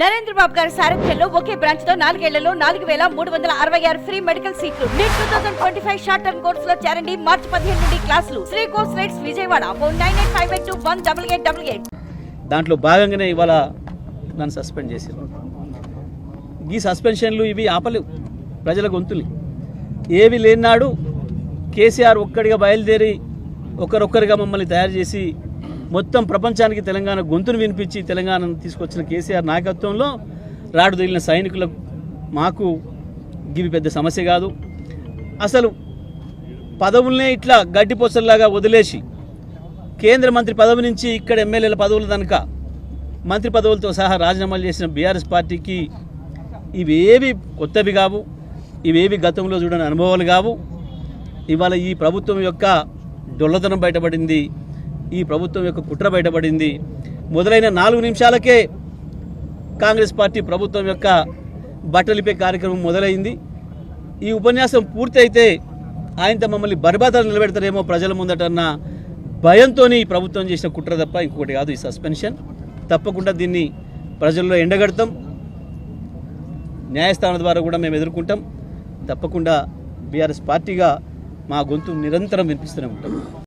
నరేంద్ర బాబు గారి సారథ్యంలో ఒకే బ్రాంచ్తో నాలుగేళ్ళలో నాలుగు వేల మూడు వందల అరవై ఆరు ఫ్రీ మెడికల్ సీట్లు. NEET two thousand twenty five short term కోర్స్లో చేరండి. మార్చి పదిహేను నుండి క్లాసులు. Shri course rates Vijayawada. Phone nine eight five eight two one double eight double eight. దాంట్లో భాగంగానే ఇవాళ నన్ను సస్పెండ్ చేశారు. ఈ సస్పెన్షన్లు ఇవి ఆపలేవు. ప్రజల గొంతులు. ఏవి లేనాడు కేసీఆర్ ఒక్కడిగా బయలుదేరి ఒకరొక్కరిగా మమ్మల్ని తయారు చేసి మొత్తం ప్రపంచానికి తెలంగాణ గొంతును వినిపించి తెలంగాణను తీసుకొచ్చిన కేసీఆర్ నాయకత్వంలో రాడు తగిలిన సైనికులకు మాకు గివి పెద్ద సమస్య కాదు. అసలు పదవుల్నే ఇట్లా గడ్డిపోసల్లాగా వదిలేసి కేంద్ర మంత్రి పదవి నుంచి ఇక్కడ ఎమ్మెల్యేల పదవులు కనుక మంత్రి పదవులతో సహా రాజీనామాలు చేసిన బీఆర్ఎస్ పార్టీకి ఇవేవి కొత్తవి కావు ఇవేవి గతంలో చూడని అనుభవాలు కావు. ఇవాళ ఈ ప్రభుత్వం యొక్క డొల్లతనం బయటపడింది ఈ ప్రభుత్వం యొక్క కుట్ర బయటపడింది. మొదలైన నాలుగు నిమిషాలకే కాంగ్రెస్ పార్టీ ప్రభుత్వం యొక్క బట్టలిపే కార్యక్రమం మొదలైంది. ఈ ఉపన్యాసం పూర్తయితే ఆయనతో మమ్మల్ని బర్బాదాలు నిలబెడతారేమో ప్రజల ముందటన్న భయంతో ఈ ప్రభుత్వం చేసిన కుట్ర తప్ప ఇంకొకటి కాదు ఈ సస్పెన్షన్. తప్పకుండా దీన్ని ప్రజల్లో ఎండగడతాం. న్యాయస్థానం ద్వారా కూడా మేము ఎదుర్కొంటాం. తప్పకుండా బీఆర్ఎస్ పార్టీగా మా గొంతు నిరంతరం వినిపిస్తూనే ఉంటాం.